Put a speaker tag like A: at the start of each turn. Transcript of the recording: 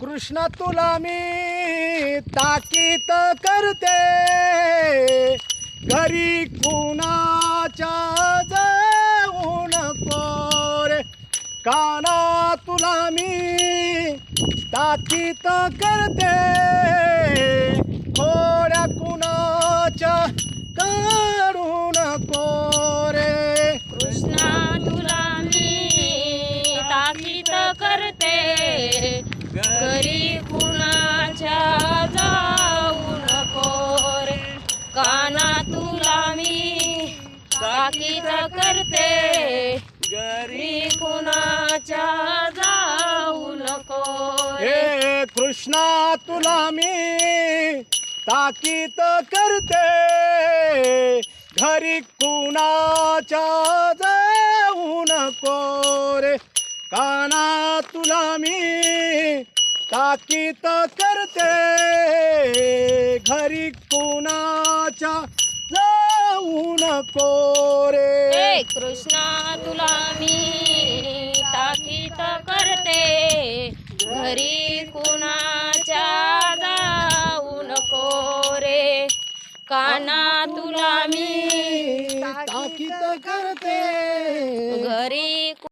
A: कृष्ण तुला मी ताकीत करते. घरी कुणाच्या जाऊ नको रे काना तुला मी ताकीत करते.
B: ताकीद करते. घरी कुणाच्या जाऊ नको रे.
A: हे कृष्णा तुला मी ताकीत करते. घरी कुणाच्या जाऊ नको रे. काना तुला मी ताकीत करते. घरी कुणाच्या जाऊ नको
B: कृष्णा तुला मी ताकीद करते. घरी कुणाच्या जाऊ नको रे. काना तुला मी
A: ताकीद करते.
B: घरी